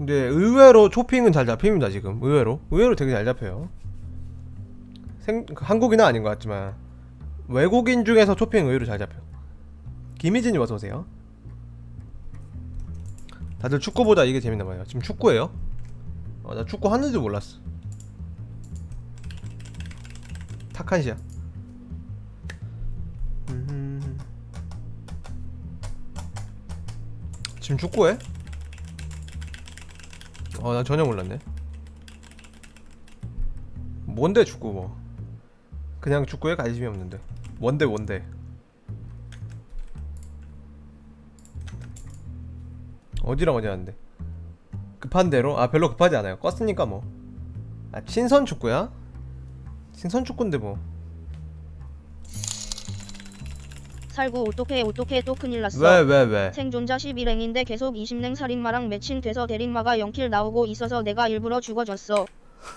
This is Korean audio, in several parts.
근데 의외로 초핑은 잘 잡힙니다 지금. 의외로. 의외로 되게 잘 잡혀요. 생, 한국인은 아닌 것 같지만 외국인 중에서 초핑 의외로 잘 잡혀. 김희진님 어서오세요. 다들 축구 보다 이게 재밌나봐요. 지금 축구예요? 어, 나 축구 하는지도 몰랐어. 타칸시야 음. 지금 축구해? 어, 나 전혀 몰랐네. 뭔데 축구 뭐? 그냥 축구에 관심이 없는데. 뭔데 뭔데? 어디랑 어디 하는데? 급한 대로? 아 별로 급하지 않아요. 껐으니까 뭐. 아 친선 축구야? 친선 축구인데 뭐. 살구 어떻게 어떻게 또 큰일 났어. 왜 왜 왜? 생존자 11행인데 계속 20랭 살인마랑 매칭 돼서 대린마가 0킬 나오고 있어서 내가 일부러 죽어줬어.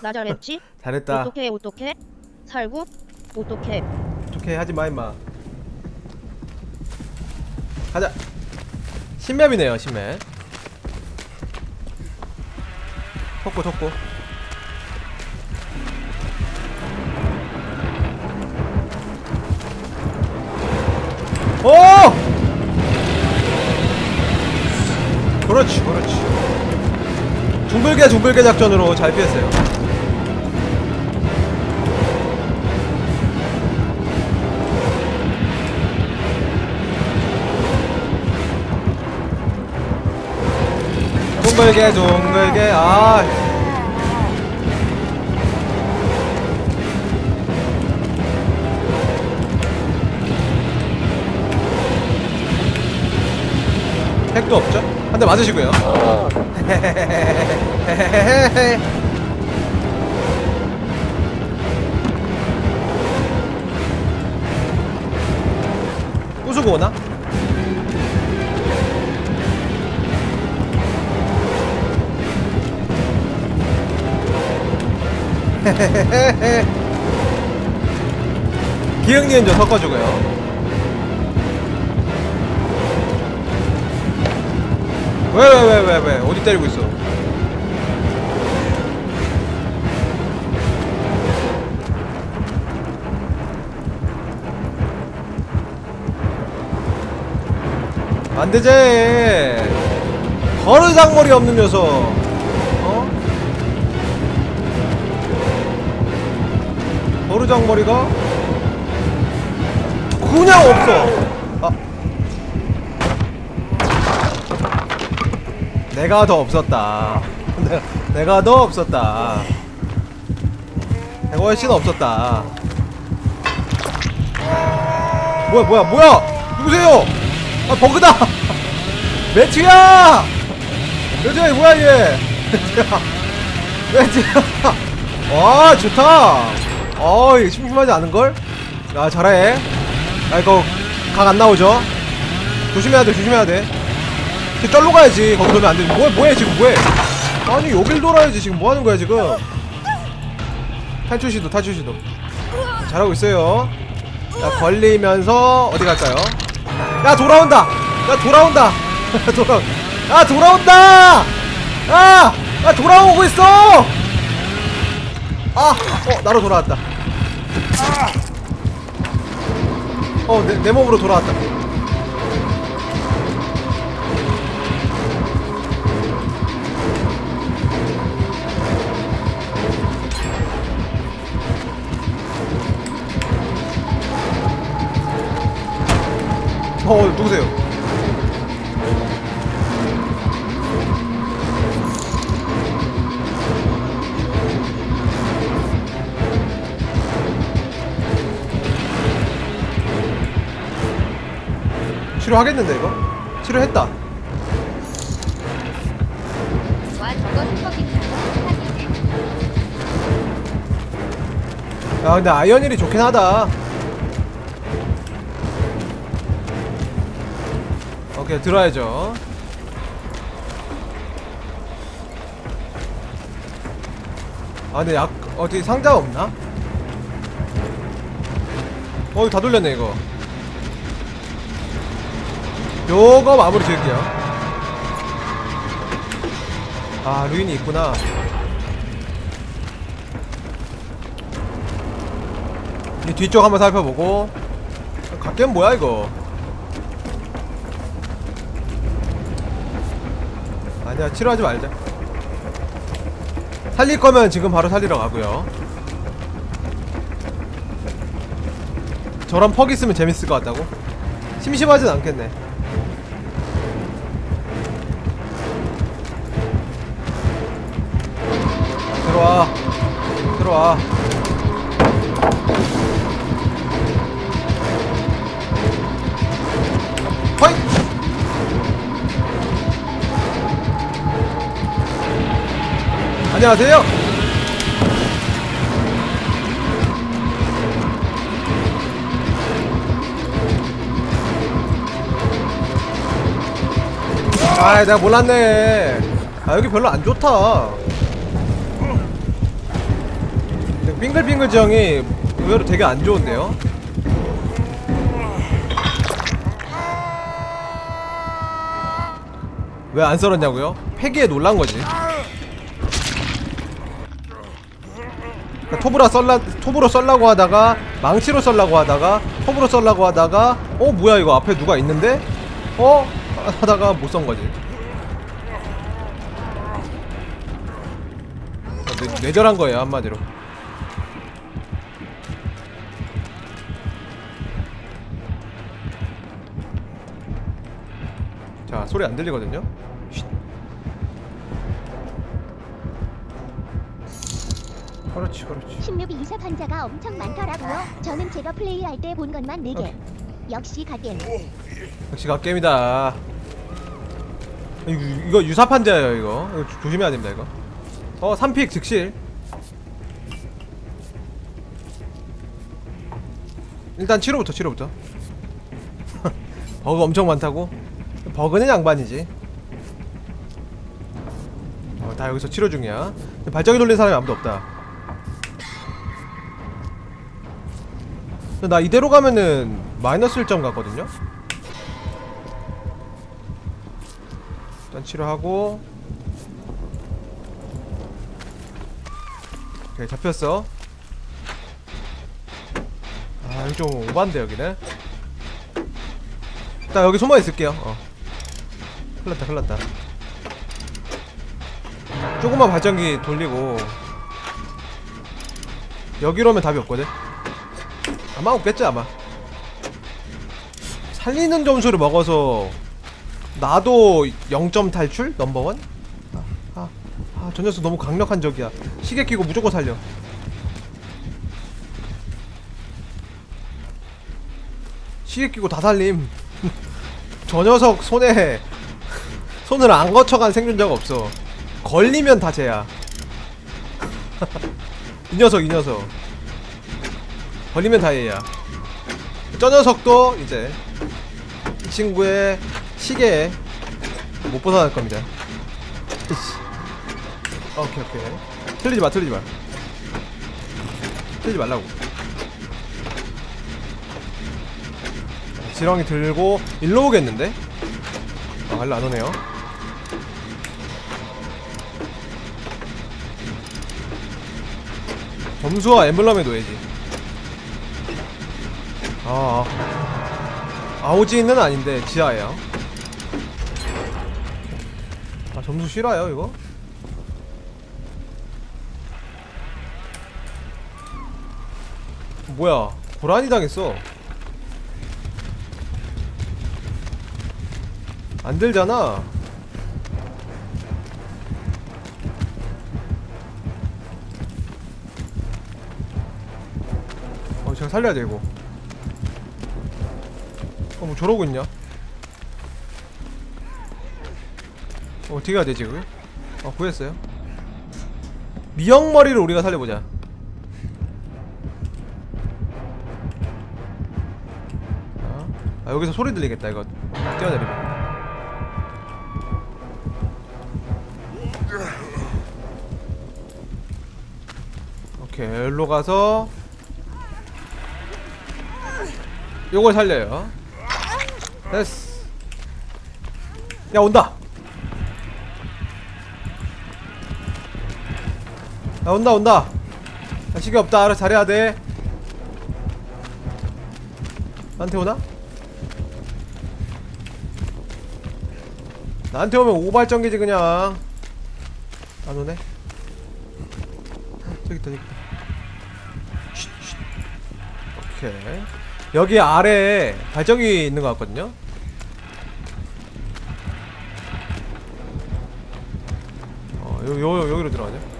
나 잘했지? 잘했다. 어떻게 어떻게? 살구? 어떻게? 좋게 하지 마 임마. 가자. 신맵이네요 신맵. 톡고 톡고. 오! 그렇지 그렇지. 중불개 중불개 작전으로 잘 피했어요. 둥글게 둥글게 아 핵도 없죠? 한 대 맞으시고요 부수고 오나? 기흥리은 좀 섞어주고요. 왜 왜 왜 왜 왜 어디 때리고 있어? 안 되지. 버르장머리 없는 녀석. 어? 버르장머리가 그냥 없어. 내가 더 없었다. 내- 내가 더 없었다. 내가 훨씬 없었다. 뭐야 뭐야 뭐야 누구세요? 아 버그다. 매트야 이거 뭐야 얘? 매트야. 매트야. 와 좋다. 어 이거 심심하지 않은 걸? 야 잘해. 아 이거 각 안 나오죠? 조심해야 돼 조심해야 돼. 저 쩔로 가야지 거기 돌면 안 돼. 뭐 뭐해 지금 뭐해? 아니 여길 돌아야지 지금 뭐 하는 거야 지금? 탈출 시도 탈출 시도. 잘하고 있어요. 자 걸리면서 어디 갈까요? 야 돌아온다. 야 돌아온다. 돌아. 야 돌아온다. 야, 야 돌아오고 있어. 아, 어 나로 돌아왔다. 어, 내, 내 몸으로 돌아왔다. 어, 누구세요? 치료하겠는데 이거? 치료했다. 야 근데 아이언일이 좋긴 하다. 오케이 들어야죠. 아 근데 약 어디 상자 없나? 어, 다 돌렸네 이거. 요거 마무리 지을게요. 아 루인이 있구나 이 뒤쪽 한번 살펴보고 갓겜 뭐야 이거 아니야 치료하지 말자. 살릴 거면 지금 바로 살리러 가고요. 저런 퍽 있으면 재밌을 것 같다고? 심심하진 않겠네. 들어와. 들어와 안녕하세요 아 내가 몰랐네 아 여기 별로 안 좋다 빙글빙글 지형이 의외로 되게 안 좋은데요? 왜 안 썰었냐고요? 폐기에 놀란 거지. 그러니까 톱으로 썰라 톱으로 썰라고 하다가 망치로 썰라고 하다가 톱으로 썰라고 하다가 어 뭐야 이거 앞에 누가 있는데 어 하다가 못 썬 거지. 뇌, 뇌절한 거예요 한마디로. 자 소리 안 들리거든요. 그렇지 그렇지. 16위 유사 환자가 엄청 많더라고요. 저는 제가 플레이할 때 본 것만 4개. 역시 가겜. 역시 갓게임이다. 이거, 이거 유사 판자예요 이거. 이거 조- 조심해야 됩니다 이거. 어 3픽 즉실. 일단 치료부터 치료부터. 버그 엄청 많다고? 버그는 양반이지. 어, 다 여기서 치료 중이야. 발전기 돌린 사람이 아무도 없다. 근데 나 이대로 가면은 마이너스 1점 같거든요? 일단 치료하고. 오케이 잡혔어. 아 여기 좀 오반데 여기는. 일단 여기 숨어 있을게요. 어. 큰일났다 큰일났다. 조금만 발전기 돌리고. 여기로 오면 답이 없거든 아마 없겠지 아마 살리는 점수를 먹어서 나도 0점 탈출 넘버원? 아, 아, 아, 저 녀석 너무 강력한 적이야. 시계 끼고 무조건 살려. 시계 끼고 다 살림. 저 녀석 손에 손을 안 거쳐간 생존자가 없어. 걸리면 다 쟤야. 이 녀석 이 녀석. 걸리면 다 얘야. 저 녀석도 이제 이 친구의 시계에 못 벗어날 겁니다. 오케이 오케이. 틀리지 마 틀리지 마. 틀리지 말라고. 지렁이 들고 일로 오겠는데? 아 일로 안 오네요. 점수와 엠블럼에 놓여야지. 아. 아. 아오지는 아닌데 지하예요. 아 점수 실화요 이거? 뭐야 고라니 당했어 안 들잖아 어 제가 살려야 돼 이거 어 뭐 저러고 있냐? 어, 어떻게 해야 되지 그게? 어 구했어요? 미역머리를 우리가 살려보자. 자, 아 여기서 소리 들리겠다 이거. 뛰어내리면. 오케이 일로 가서 요걸 살려요 됐어. 야 온다. 아 온다 온다. 자식이 없다. 알아 잘해야 돼. 나한테 오나? 나한테 오면 오발전기지 그냥. 안 오네? 저기 있다 저기 있다. 쉿, 쉿. 오케이 여기 아래에 발전기 있는 것 같거든요 어, 요, 요, 여기로 들어가냐?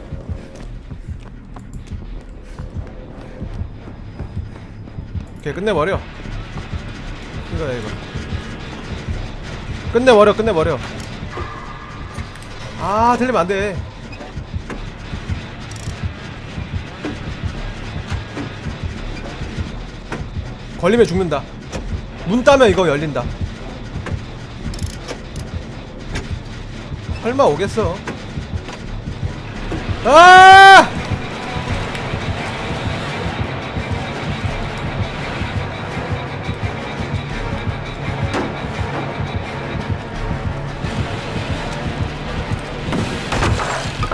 오케이, 끝내버려. 이거야, 이거. 끝내버려, 끝내버려. 아, 틀리면 안 돼. 걸리면 죽는다. 문 따면 이거 열린다. 설마 오겠어? 아!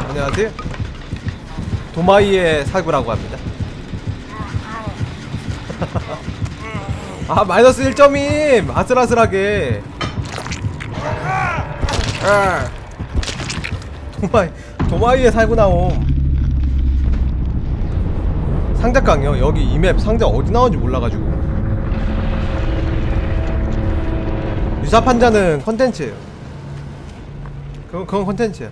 안녕하세요. 도마이의 사구라고 합니다. 아 마이너스 1점임. 아슬아슬하게. 아. 도마이 도마이에 살고 나옴. 상자깡이요. 여기 이 맵 상자 어디 나온지 몰라가지고. 유사 판자는 컨텐츠예요 그건 그건 컨텐츠야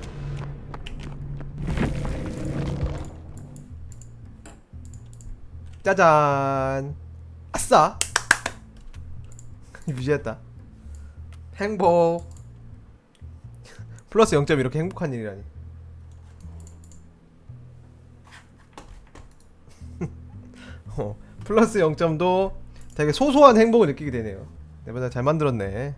짜잔. 아싸 유지했다 행복 플러스 0점 이렇게 행복한 일이라니. 어, 플러스 0점도 되게 소소한 행복을 느끼게 되네요. 내보다 잘 만들었네.